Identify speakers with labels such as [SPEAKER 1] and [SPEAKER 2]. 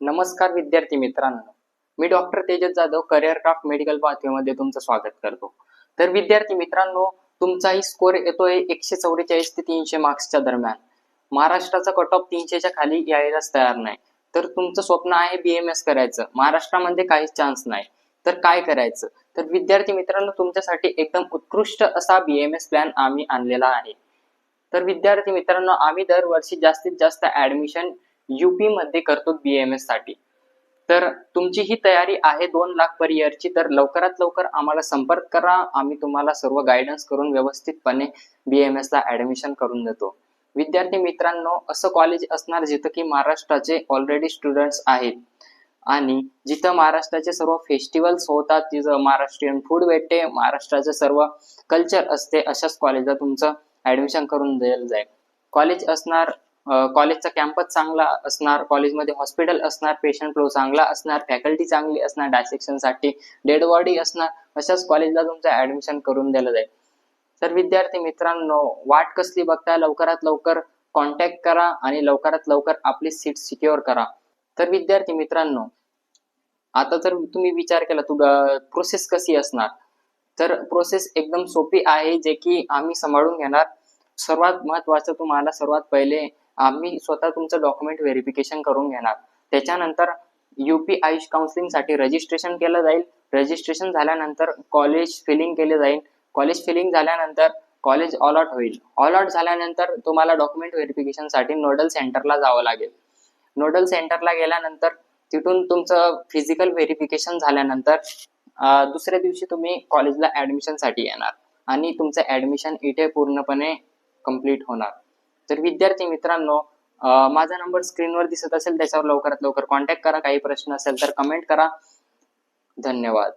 [SPEAKER 1] नमस्कार विद्यार्थी मित्रांनो. मी doctor Tejas Jadhav career craft medical पाथवेमध्ये तुमचं स्वागत करतो. तर विद्यार्थी मित्रांनो तुमचाही स्कोर येतोय एकशे चौवेचाळीस ते तीनशे मार्क्सच्या दरम्यान. महाराष्ट्राचा कट ऑफ तीनशेच्या खाली यायलाच तयार नाही. तर तुमचं स्वप्न आहे बीएमएस करायचं. महाराष्ट्रामध्ये काहीच चान्स नाही. तर काय करायचं? तर विद्यार्थी मित्रांनो तुमच्यासाठी एकदम उत्कृष्ट असा बीएमएस प्लॅन आम्ही आणलेला आहे. तर विद्यार्थी मित्रांनो आम्ही दरवर्षी जास्तीत जास्त ऍडमिशन युपी मध्ये करतो बीएमएससाठी. तर तुमची ही तयारी आहे दोन लाख पर इयरची तर लवकरात लवकर आम्हाला संपर्क करा. आम्ही तुम्हाला सर्व गायडन्स करून व्यवस्थितपणे बीएमएस ला ऍडमिशन करून देतो. विद्यार्थी मित्रांनो असं कॉलेज असणार जिथं की महाराष्ट्राचे ऑलरेडी स्टुडंट्स आहेत. आणि जिथं महाराष्ट्राचे सर्व फेस्टिवल्स होतात तिथं महाराष्ट्रीयन फूड भेटते महाराष्ट्राचे सर्व कल्चर असते अशाच कॉलेजला तुमचं ऍडमिशन करून दिलं जाईल. कॉलेज असणार कॉलेजचा कॅम्पस चांगला असणार कॉलेजमध्ये हॉस्पिटल असणार पेशंट फ्लो चांगला असणार फॅकल्टी चांगली असणार डायसेक्शनसाठी डेड बॉडी असणार अशाच कॉलेजला तुमचं ऍडमिशन करून दिलं जाईल. तर विद्यार्थी मित्रांनो वाट कसली बघताय? लवकरात लवकर कॉन्टॅक्ट करा आणि लवकरात लवकर आपली सीट सिक्युअर करा. तर विद्यार्थी मित्रांनो आता जर तुम्ही विचार केला तू प्रोसेस कशी असणार? तर प्रोसेस एकदम सोपी आहे जे की आम्ही सांभाळून घेणार. सर्वात महत्वाचं तुम्हाला सर्वात पहिले आम्ही स्वतः तुमचं डॉक्युमेंट व्हेरिफिकेशन करून घेणार. त्याच्यानंतर युपी आयुष काउन्सिलिंगसाठी रजिस्ट्रेशन केलं जाईल. रजिस्ट्रेशन झाल्यानंतर कॉलेज फिलिंग केले जाईल. कॉलेज फिलिंग झाल्यानंतर कॉलेज ऑलॉट होईल. ऑलॉट झाल्यानंतर तुम्हाला डॉक्युमेंट व्हेरिफिकेशनसाठी नोडल सेंटरला जावं लागेल. नोडल सेंटरला गेल्यानंतर तिथून तुमचं फिजिकल व्हेरिफिकेशन झाल्यानंतर दुसऱ्या दिवशी तुम्ही कॉलेजला ऍडमिशनसाठी येणार. आणि तुमचं ऍडमिशन इथे पूर्णपणे कंप्लीट होणार. तर विद्यार्थी मित्रांनो माझा नंबर स्क्रीनवर दिसत असेल त्याच्यावर लवकरात लवकर कॉन्टॅक्ट करा. काही प्रश्न असेल तर कमेंट करा. धन्यवाद.